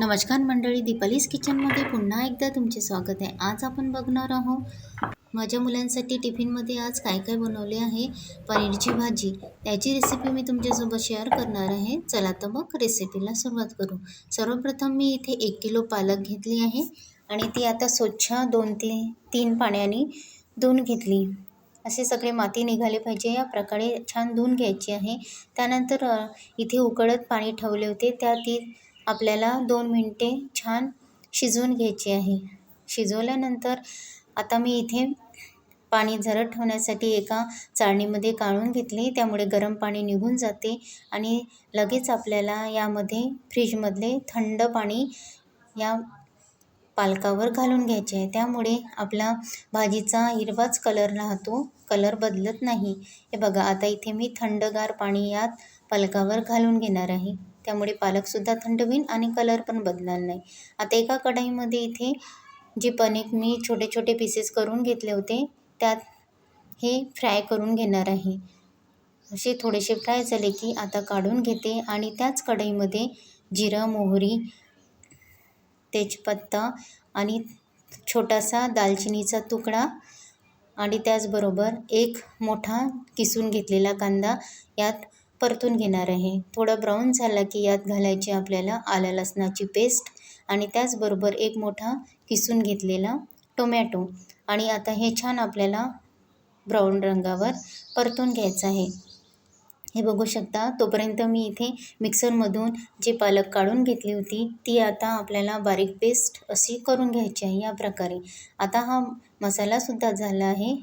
नमस्कार मंडळी दीपालीस किचनमध्ये पुन्हा एकदा तुमचे स्वागत आहे. आज आपण बघणार आहोत माझ्या मुलांसाठी टिफिनमध्ये आज काय काय बनवले आहे पनीरची भाजी. त्याची रेसिपी मी तुमच्यासोबत शेअर करणार आहे. चला तर मग रेसिपीला सुरुवात करू. सर्वप्रथम मी इथे एक किलो पालक घेतली आहे आणि ती आता स्वच्छ दोन तीन तीन पाण्याने धुवून घेतली. असे सगळे माती निघाले पाहिजे या प्रकारे छान धुवून घ्यायची आहे. त्यानंतर इथे उकळत पाणी ठेवले होते. त्या ती आपल्याला दोन मिनटे छान शिजवून घ्यायची आहे. शिजवल्यानंतर आता मी इथे पाणी झरत ठेवण्यासाठी एका चाळणीमध्ये काढून घेतले. त्यामुळे गरम पाणी निघून जाते आणि लगेच आपल्याला यामध्ये फ्रीजमधले थंड पाणी या पालकावर घालून घ्यायचे आहे. त्यामुळे आपला भाजीचा हिरवाच कलर राहतो. कलर बदलत नाही. हे बघा आता इथे मी थंडगार पाणी यात पालकावर घालून घेणार आहे. त्यामुळे पालकसुद्धा थंड होईल आणि कलर पण बदलणार नाही. आता एका कढईमध्ये इथे जे पनीर मी छोटे छोटे पीसेस करून घेतले होते त्यात हे फ्राय करून घेणार आहे. असे थोडेसे फ्राय झाले की आता काढून घेते आणि त्याच कढईमध्ये जिरं मोहरी तेजपत्ता आणि छोटासा दालचिनीचा तुकडा आणि त्याचबरोबर एक मोठा किसून घेतलेला कांदा यात परतून घेणार आहे. थोडं ब्राऊन झाला की यात घालायची आपल्याला आलं लसणाची पेस्ट आणि त्याचबरोबर एक मोठा किसून घेतलेला टोमॅटो आणि आता हे छान आपल्याला ब्राऊन रंगावर परतून घ्यायचं आहे. हे बघू शकता तोपर्यंत मी इथे मिक्सरमधून जे पालक काढून घेतली होती ती आता आपल्याला बारीक पेस्ट अशी करून घ्यायची आहे या प्रकारे. आता हा मसालासुद्धा झाला आहे.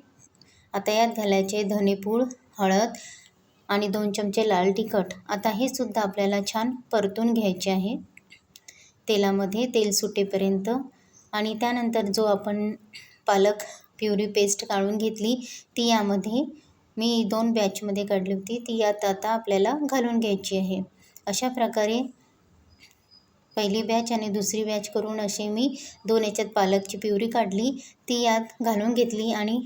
आता यात घालायचे धनेपूळ हळद आणि दोन चमचे लाल तिखट. आता हे सुद्धा आपल्याला छान परतून घ्यायचे आहे. तेलामध्ये तेल सुटेपर्यंत आणि त्यानंतर जो आपण पालक प्युरी पेस्ट काढून घेतली ती यामध्ये मी दोन बॅचमध्ये काढली होती. ती यात आता आपल्याला घालून घ्यायची आहे. अशा प्रकारे पहिली बॅच आणि दुसरी बॅच करून असे मी दोन याच्यात पालकची प्युरी काढली ती यात घालून घेतली आणि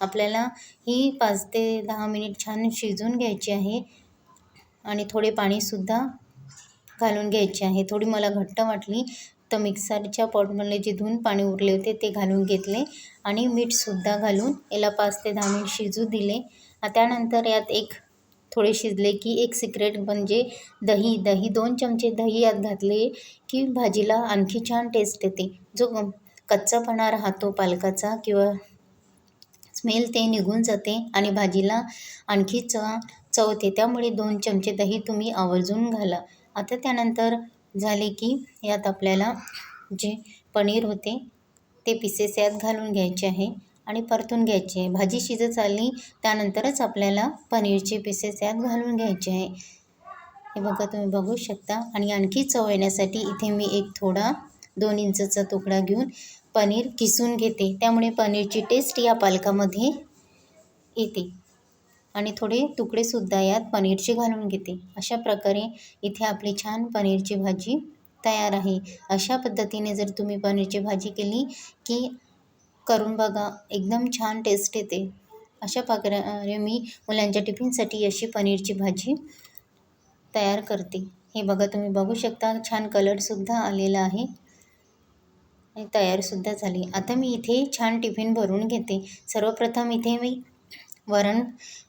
आपल्याला ही पाच ते दहा मिनिट छान शिजून घ्यायची आहे आणि थोडे पाणीसुद्धा घालून घ्यायचे आहे. थोडी मला घट्ट वाटली तर मिक्सरच्या पॉटमधले जे धुवून पाणी उरले होते ते घालून घेतले आणि मीठसुद्धा घालून याला पाच ते दहा मिनिट शिजू दिले. त्यानंतर यात एक थोडे शिजले की एक सिक्रेट म्हणजे दही दही दोन चमचे दही यात घातले की भाजीला आणखी छान टेस्ट येते. जो कच्चापणा राहतो पालकाचा किंवा स्मेल ते निघून जाते आणि भाजीला आणखी चव चव येते. त्यामुळे दोन चमचे दही तुम्ही आवर्जून घाला. आता त्यानंतर झाले की यात आपल्याला जे पनीर होते ते पिसेस यात घालून घ्यायचे आहे आणि परतून घ्यायचे आहे. भाजी शिजत आली त्यानंतरच आपल्याला पनीरचे पिसेस यात घालून घ्यायचे आहे. हे बघा तुम्ही बघू शकता. आणि आणखी चव येण्यासाठी इथे मी एक थोडा दोन इंचचा तुकडा घेऊन पनीर किसून घेते. त्यामुळे पनीरची टेस्ट या पालकामध्ये येते. आणि थोडे तुकडेसुद्धा यात पनीरचे घालून घेते. अशा प्रकारे इथे आपली छान पनीरची भाजी तयार आहे. अशा पद्धतीने जर तुम्ही पनीरची भाजी केली की करून बघा एकदम छान टेस्ट येते. अशा प्रकारे मी मुलांच्या टिफिनसाठी अशी पनीरची भाजी तयार करते. हे बघा तुम्ही बघू शकता छान कलरसुद्धा आलेला आहे. तयारसुद्धा झाली. आता मी इथे छान टिफिन भरून घेते. सर्वप्रथम इथे मी वरण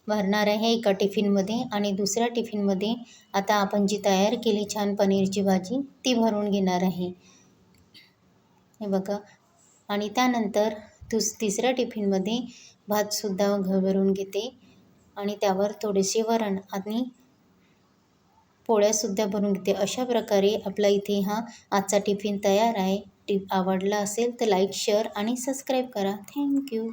भरणार आहे एका टिफिनमध्ये आणि दुसऱ्या टिफिनमध्ये आता आपण जी तयार केली छान पनीरची भाजी ती भरून घेणार आहे. हे बघा. आणि त्यानंतर दुस तिसऱ्या टिफिनमध्ये भातसुद्धा घ भरून घेते. आणि त्यावर थोडेसे वरण आणि पोळ्यासुद्धा भरून घेते. अशा प्रकारे आपला इथे हा आजचा टिफिन तयार आहे. टिप आवडला असेल तर लाईक शेअर आणि सबस्क्राईब करा. Thank you